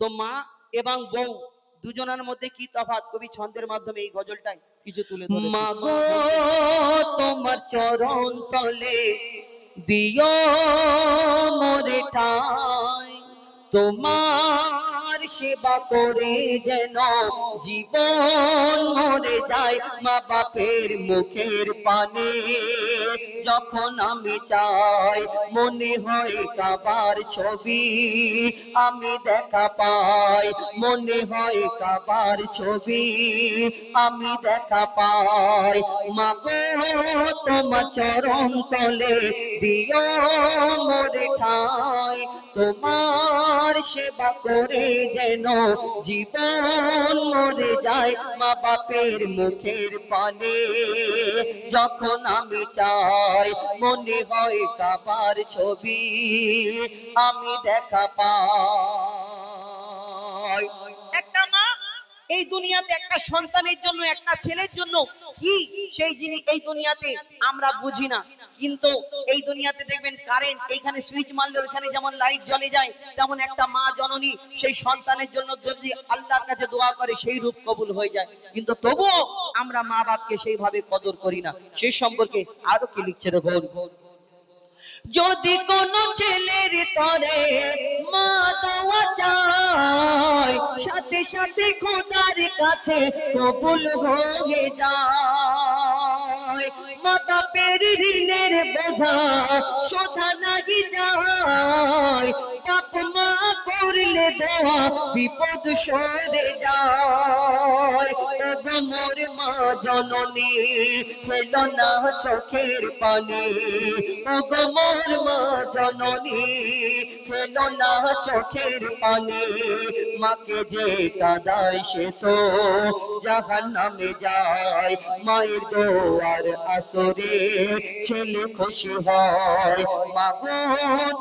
তো মা এবং বউ দুজনের মধ্যে কি তফাত কবি ছন্দের মাধ্যমে এই গজলটাই কিছু তুলে মা গো, তোমার চরণ তলে দিও মোরে ঠাই। তোমার সেবা করে যেন জীবন মরে যায় মা বাপের মুখের পানে। যখন আমি চাই মনে হয় কাবার ছবি, আমি দেখা পাই মনে হয় কাবার ছবি, আমি দেখা পাই। মাগো, তোমার চরণ তলে দিও মোরে ঠাই। তোমার সেবা করে যেন জীবন মরে যায় মা বাপের মুখের পানে? যখন আমি চাই, মনে হয় কাবার ছবি, আমি দেখা পাই। একটা মা এই দুনিয়াতে একটা সন্তানের জন্য, একটা ছেলের জন্য কি? সেই জিনিস এই দুনিয়াতে আমরা বুঝি না। কিন্তু এই দুনিয়াতে দেখবেন কারেন্ট এইখানে সুইচ মারলে ওইখানে যেমন লাইট জ্বলে যায়, তেমন একটা মা জননী সেই সন্তানের জন্য যদি আল্লাহর কাছে দোয়া করে সেই রূপ কবুল হয়ে যায়। কিন্তু তবুও আমরা মা বাপকে সেইভাবে কদর করি না। সে সম্পর্কে আরও কি লিখছে দেখুন? যদি কোন ছেলের তরে মা দোয়া চায়, সাথে সাথে খোদার কাছে কবুল হয়ে যায়। মা পেরি ঋণের বোঝা শোধা নাগি যায়। বিপদ সরে যায়। ওগো মোর মা জননী ফেল না চোখের পানি। মোর মা জননী ফেল না চোখের পানি। মাকে যে কাদায় সে তো জাহান নামে যায়। মায়ের দোয়ার আসরে ছেলে খুশি হয়। মাগো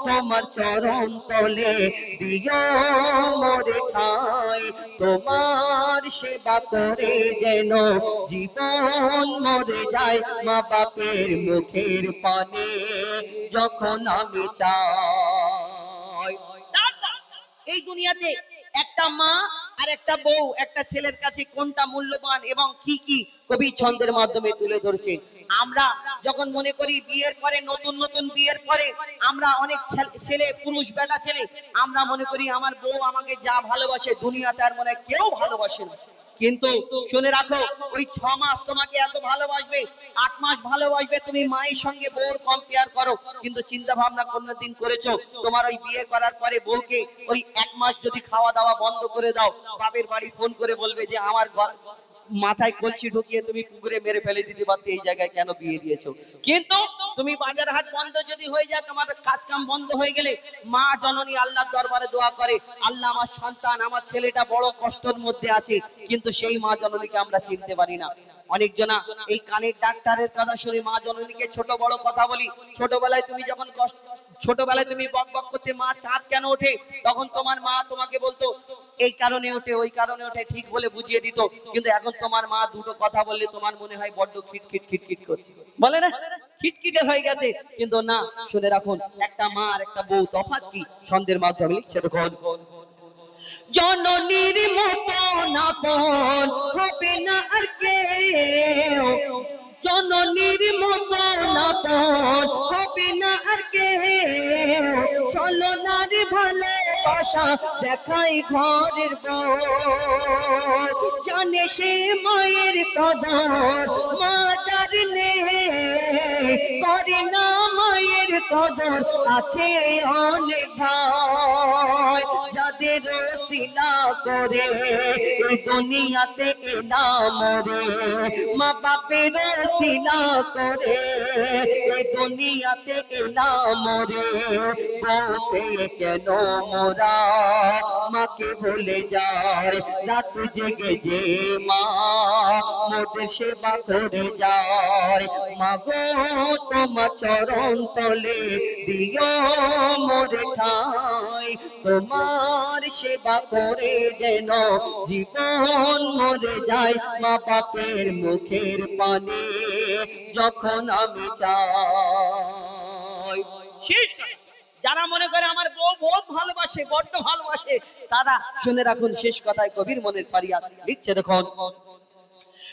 তোমার চরণ তলে দিও মোরে ঠাই তোমার সেবা করে যেন জীবন মরে যায়। মা বাপের মুখের পানে যখন আমি চাই। এই দুনিয়াতে একটা মা আর একটা বউ, একটা ছেলের কাছে কোনটা মূল্যবান এবং কি কি কবি ছন্দের মাধ্যমে তুলে ধরছে। আমরা যখন মনে করি বিয়ের পরে, নতুন নতুন বিয়ের পরে আমরা অনেক ছেল- পুরুষ, বেটা, ছেলে, আমরা মনে করি আমার বউ আমাকে যা ভালোবাসে দুনিয়া তার মনে কেউ ভালোবাসে না। কিন্তু শুনে রাখো, ওই ছ মাস তোমাকে এত ভালোবাসবে, আট মাস ভালোবাসবে, তুমি মায়ের সঙ্গে বউর কম্পেয়ার করো। কিন্তু চিন্তা ভাবনা কোনদিন করেছ? তোমার ওই বিয়ে করার পরে বউকে ওই এক মাস যদি খাওয়া দাওয়া বন্ধ করে দাও, বাপের বাড়ি ফোন করে বলবে যে, আমার ঘর- মাথায় কলসি ঢুকিয়ে তুমি পুকুরে মেরে ফেলে দিতে পারতে, এই জায়গায় কেন বিয়ে দিয়েছ? কিন্তু তুমি বাজার হাট বন্ধ যদি হয়ে যায়, তোমার কাজ কাম বন্ধ হয়ে গেলে মা জননী আল্লাহর দরবারে দোয়া করে, আল্লাহ আমার সন্তান, আমার ছেলেটা বড় কষ্টের মধ্যে আছে, কিন্তু সেই মা জননীকে আমরা চিনতে পারি না। অনেক জনা এই কানের ডাক্তারের কথা শুনে মা জননীকে ছোট বড় কথা বলি, ছোটবেলায় তুমি যখন কষ্ট, ছোটবেলায় তুমি বক বক করতে মা চাঁদ কেন ওঠে? তখন তোমার মা তোমাকে বলতো এই কারণে ওঠে, ওই কারণে ওঠে, ঠিক বলে বুঝিয়ে দিত। কিন্তু এখন তোমার মা দুটো কথা বললে তোমার মনে হয় বড্ড খিটখিট খিটখিট করছে। বলে না? খিটখিটে হয়ে গেছে। কিন্তু না, শুনে রাখুন, একটা মা আর একটা বউ তফাৎ কি? ছন্দের মাধ্যমে লিখছে দেখুন। জননীর আপন হবে না আর কেউ। জননীর আপন হবে না আর কেউ। চলো না রে ভালোবাসা দেখাই ঘরের বউ জানে সে মায়ের কদর মা কদর আছে অনেক ভাই, যাদের শিলা করে দুনিয়াতে এলাম রে। মা বাপের শিলা করে দুনিয়াতে এলাম রে। কেন মোরা? মাকে ভুলে যায়, রাত জেগে যে মা মোদের সেবা করে যায়। মা গো, তোমার চরণ তলে দিও মোরে ঠাই। তোমার সেবা করে যেন জীবন মরে যায় মা বাপের মুখের পানে, যখন আমি চাই। শেষ যারা মনে করে আমার বউ বহুত ভালোবাসে, বড্ড ভালোবাসে, তারা শুনে রাখুন শেষ কথায় কবির মনের পারিয়া লিখছে দেখুন।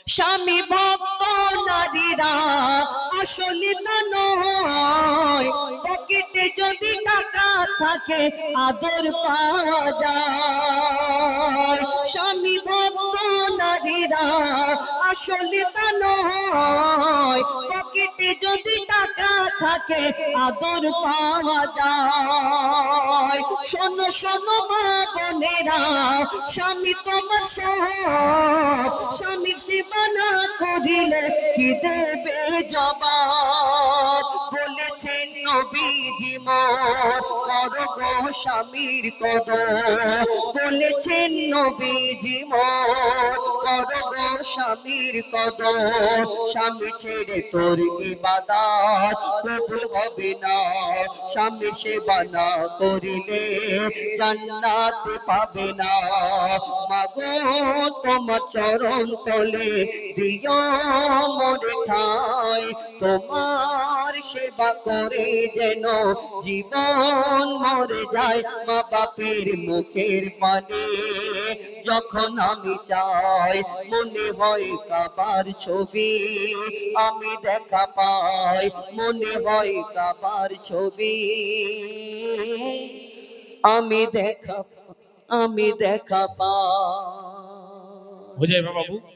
স্বামী ভক্ত নারীরা, আসলে তা নয়। পকেটে যদি টাকা থাকে, আদর পাওয়া যায়। স্বামী ভক্ত নারীরা, আসলে তা নয়। পকেটে যদি টাকা থাকে, আদর পাওয়া যায়। শোনো শোনো মা বোনেরা, স্বামী তোমার সব কি দেবে জবাব বলেছেন নবীজি মোর করো গো স্বামীর কদর। বলেছেন নবীজি মোর করো গো স্বামীর কদর। স্বামী ছেড়ে তোর ইবাদত কবুল হবে না। স্বামীর সেবা না করিলে জান্নাত পাবে না। মাগো, তোমার চরণ তলে দিও মোরে ঠাই। তোমার সেবা করে যেন জীবন মরে যায় মা বাপের মুখের পানে। যখন আমি চাই, মনে হয় কাবার ছবি। আমি দেখা পাই, মনে হয় কাবার ছবি। আমি দেখা আমি দেখা হয়ে যাবে বাবু?